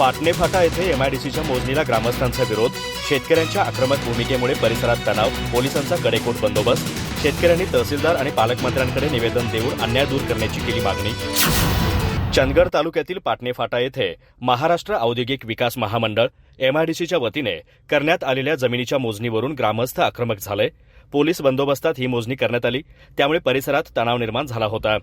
पाटणे फाटा येथे एमआयडीसीच्या मोजणीला ग्रामस्थांचा विरोध. शेतकऱ्यांच्या आक्रमक भूमिकेमुळे परिसरात तणाव पोलिसांचा कडेकोट बंदोबस्त. शेतकऱ्यांनी तहसीलदार आणि पालकमंत्र्यांकडे निवेदन देऊन अन्याय दूर करण्याची केली मागणी. चंदगड तालुक्यातील पाटणे फाटा येथे महाराष्ट्र औद्योगिक विकास महामंडळ एमआयडीसीच्या वतीने करण्यात आलेल्या जमिनीच्या मोजणीवरून ग्रामस्थ आक्रमक झाले. पोलीस बंदोबस्तात ही मोजणी करण्यात आली. त्यामुळे परिसरात तणाव निर्माण झाला होता.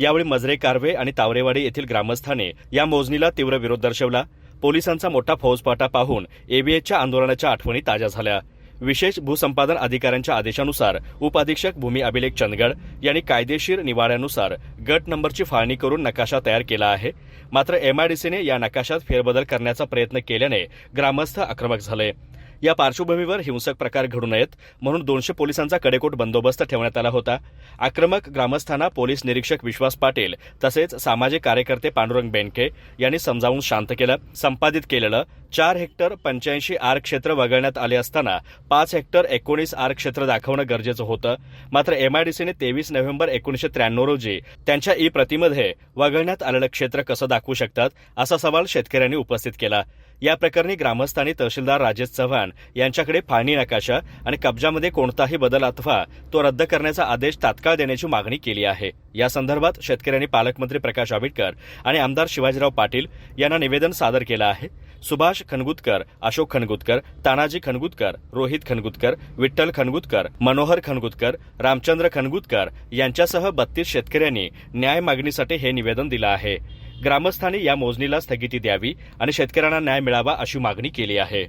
यावेळी मजरे कारवे आणि तावरेवाडी येथील ग्रामस्थांनी या मोजणीला तीव्र विरोध दर्शवला. पोलिसांचा मोठा फौजपाटा पाहून एबीएच्या आंदोलनाच्या आठवणी ताज्या झाल्या. विशेष भूसंपादन अधिकाऱ्यांच्या आदेशानुसार उपअधीक्षक भूमी अभिलेख चंदगड यांनी कायदेशीर निवाड्यानुसार गट नंबरची फाळणी करून नकाशा तयार केला आहे. मात्र एमआयडीसीने या नकाशात फेरबदल करण्याचा प्रयत्न केल्याने ग्रामस्थ आक्रमक झाले. या पार्श्वभूमीवर हिंसक प्रकार घडू नयेत म्हणून दोनशे पोलिसांचा कडेकोट बंदोबस्त ठेवण्यात आला होता. आक्रमक ग्रामस्थांना पोलीस निरीक्षक विश्वास पाटील तसेच सामाजिक कार्यकर्ते पांडुरंग बेनके यांनी समजावून शांत केलं संपादित केलेलं. चार हेक्टर पंच्याऐंशी आर क्षेत्र वगळण्यात आले असताना पाच हेक्टर एकोणीस आर क्षेत्र दाखवणं गरजेचं होतं. मात्र एमआयडीसीने तेवीस नोव्हेंबर एकोणीसशे त्र्याण्णव रोजी त्यांच्या ई प्रतिमध्ये वगळण्यात आलेलं क्षेत्र कसं दाखवू शकतात असा सवाल शेतकऱ्यांनी उपस्थित केला. या प्रकरणी ग्रामस्थांनी तहसीलदार राजेश चव्हाण यांच्याकडे फाळणी नकाशा आणि कब्जामध्ये कोणताही बदल अथवा तो रद्द करण्याचा आदेश तात्काळ देण्याची मागणी केली आहे. या संदर्भात शेतकऱ्यांनी पालकमंत्री प्रकाश आंबेडकर आणि आमदार शिवाजीराव पाटील यांना निवेदन सादर केलं आहे. सुभाष खनगुतकर अशोक खनगुतकर तानाजी खनगुतकर रोहित खनगुतकर विठ्ठल खनगुतकर मनोहर खनगुतकर रामचंद्र खनगुतकर यांच्यासह बत्तीस शेतकऱ्यांनी न्याय मागणीसाठी हे निवेदन दिलं आहे. ग्रामस्थांनी या मोजणीला स्थगिती द्यावी आणि शेतकऱ्यांना न्याय मिळावा अशी मागणी केली आहे.